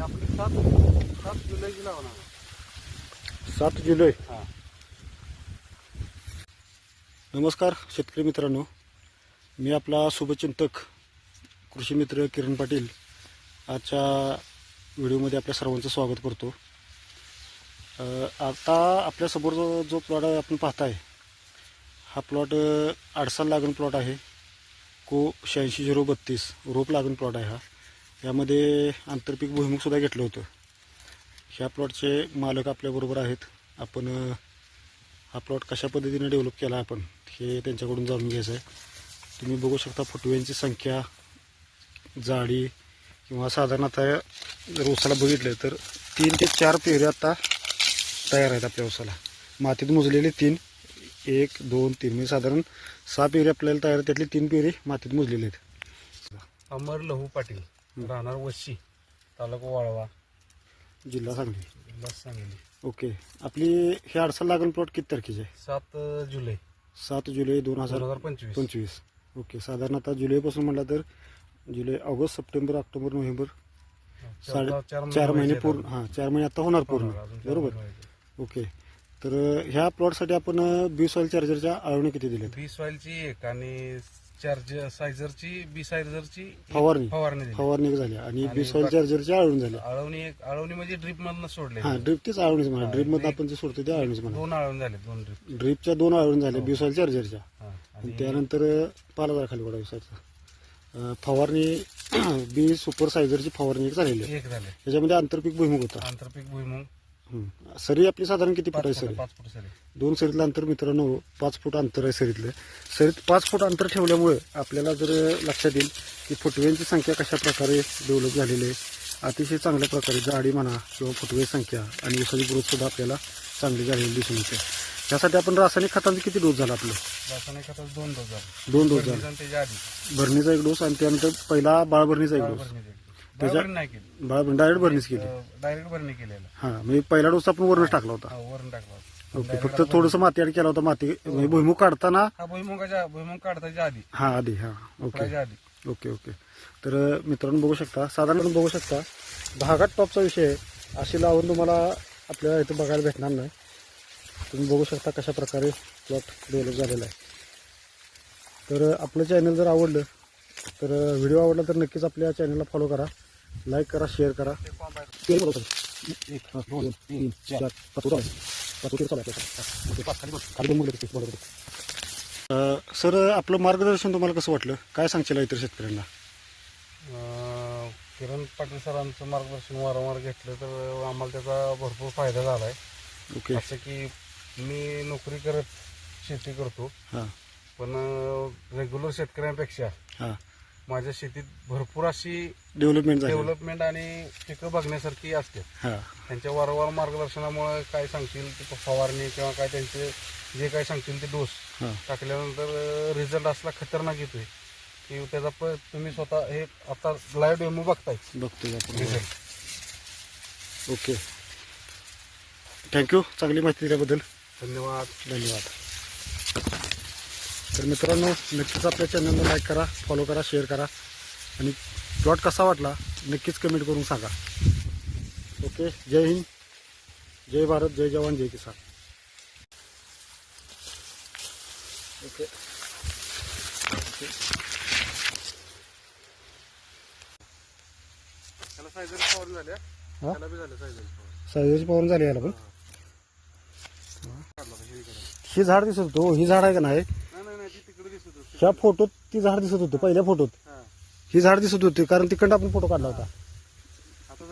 ते आपली सात सात जुलैची लावणार सात जुलै. हा. नमस्कार शेतकरी मित्रांनो. मी आपला शुभचिंतक कृषी मित्र किरण पाटील आजच्या व्हिडिओमध्ये आपल्या सर्वांचं स्वागत करतो. अ, आता आपल्यासमोर जो जो प्लॉट आपण पाहताय हा प्लॉट आडसाल लागण प्लॉट आहे. को शहाऐंशी झिरो बत्तीस रोप लागण प्लॉट आहे हा. यामध्ये आंतरपीक भुईमुगसुद्धा घेतलं होतं. ह्या प्लॉटचे मालक आपल्याबरोबर आहेत. आपण हा प्लॉट कशा पद्धतीने डेव्हलप केला आपण हे त्यांच्याकडून जाणून घ्यायचं आहे. तुम्ही बघू शकता फुटव्यांची संख्या जाडी किंवा साधारणतः जर उसाला बघितलं तर तीन ते चार पेरे आता तयार आहेत आपल्या उसाला मातीत मुजलेले तीन एक दोन तीन म्हणजे साधारण सहा पेरे आपल्याला तयार त्यातली त्यातले तीन पेरे मातीत मुजलेले आहेत. अमर लहू पाटील. राहणार वशी तालुका वाळवा. जिल्हा सांगली. जिल्हा सांगली. ओके. आपली हे अडचण लागण प्लॉट किती तारखेचे आहे? सात जुलै. सात जुलै दोन दोन हजार हजार पंचवीस. पंचवीस. ओके. साधारण आता जुलैपासून म्हटलं तर जुलै ऑगस्ट सप्टेंबर ऑक्टोबर नोव्हेंबर साडे चार महिने पूर्ण हां चार महिने आता होणार पूर्ण. बरोबर. ओके. तर ह्या प्लॉटसाठी आपण बी सॉईल चार्जरच्या आळवणी किती दिल्यात? बी सॉइलची एक आणि चार्ज सायझरची बी सायझरची फवारणी. फवारणी दिली. फवारणी झाली. आणि आणि बी सॉईल बाकी- चार्जरची आळवणी झाली. आळवणी एक आळवणी म्हणजे ड्रीप मधनं सोडले हां ड्रीप तीच आळवणीच म्हणा. ड्रीपमध्ये आपण जे सोडतो ते आळवणीच म्हणा. दोन आळवणी झाले दोन ड्रीप ड्रीपच्या दोन आळवणी झाल्या बी सॉईल चार्जरच्या हा. आणि आणि त्यानंतर पाला खाली पडा विसायचा फवारणी बी सुपर सायझरची फवारणी एक झालेली आहे. एक झाले. त्याच्यामध्ये आंतरपीक भुईमुग होता. आंतरपीक भुईमुग. सरी आपली साधारण किती फूट आहे सरी? पाच फूट सरी. दोन सरीतलं अंतर मित्रांनो पाच फूट अंतर आहे सरीतलं. सरीत पाच फूट अंतर ठेवल्यामुळे आपल्याला जर लक्षात येईल की फुटव्यांची संख्या कशा प्रकारे डेव्हलप झालेली आहे अतिशय चांगल्या प्रकारे जाडी म्हणा किंवा फुटवे संख्या आणि उसाची ग्रोथ सुद्धा आपल्याला चांगली झालेली दिसून येते. त्यासाठी आपण रासायनिक खतांचा किती डोस झाला आपलं? रासायनिक खताचे दोन डोस झाले. दोन डोस भरणीचा झाला भरणीचा एक डोस आणि त्यानंतर पहिला बाळभरणीचा एक डोस. त्याच्या- भरणी नाही केली. बाळ डायरेक्ट भरणीच केली. डायरेक्ट भरणी केलेला. हां म्हणजे पहिला डोस आपण वरणच टाकला होता. हा, वरून टाकला होता. ओके फक्त थोडंसं माती आड केला होता माती. म्हणजे भुईमुग काढताना हा भुईमुगाच्या भुईमुग काढताच्या आधी. हा आधी हा. ओके. आधी. Okay okay. तर अ, मित्रांनो बघू शकता. साधारण बघू शकता. भागात टॉपचा विषय आहे. अशी लावून तुम्हाला आपल्याला इथं बघायला भेटणार नाही. तुम्ही बघू शकता कशा प्रकारे प्लॉट डेव्हलप झालेला आहे. तर अ, आपलं चॅनल जर आवडलं तर व्हिडिओ आवडला तर नक्कीच आपल्या चॅनलला फॉलो करा. लाईक करा शेअर करा. एक, दोन, तीन, चार, सर आपलं मार्गदर्शन तुम्हाला कसं वाटलं? काय सांगशील इतर शेतकऱ्यांना? किरण पाटील सरांचं मार्गदर्शन वारंवार घेतलं तर आम्हाला त्याचा भरपूर फायदा झाला आहे ओके. असं की मी नोकरी करत शेती करतो. हां. पण रेग्युलर शेतकऱ्यांपेक्षा हां. माझ्या शेतीत भरपूर अशी डेव्हलपमेंट डेव्हलपमेंट आणि पिकं बघण्यासारखी असते. हां. त्यांच्या वारंवार मार्गदर्शनामुळे काय सांगतील ते फवारणी किंवा काय त्यांचे जे काय सांगतील ते डोस टाकल्यानंतर रिझल्ट असला खतरनाक येतोय. की त्याचा प तुम्ही स्वतः हे आता लाईव्ह डेमो बघताय. बघतोय रिझल्ट ओके थँक्यू चांगली माहिती दिल्याबद्दल. धन्यवाद. धन्यवाद. तर मित्रांनो नक्कीच आपल्या चॅनलला लाईक करा फॉलो करा शेअर करा. आणि प्लॉट कसा वाटला नक्कीच कमेंट करून सांगा. ओके जय हिंद जय भारत जय जवान जय किसान. ओके झालं सायझरची पाहून झाली याला पण. हे. ही झाड दिसत होतो ही झाड आहे का नाही नाही नाही नाही ती तिकडे दिसत होती ह्या फोटोत ती झाड दिसत होतं पहिल्या फोटोत. हा. ही झाड दिसत होती कारण तिकडं आपण फोटो काढला होता.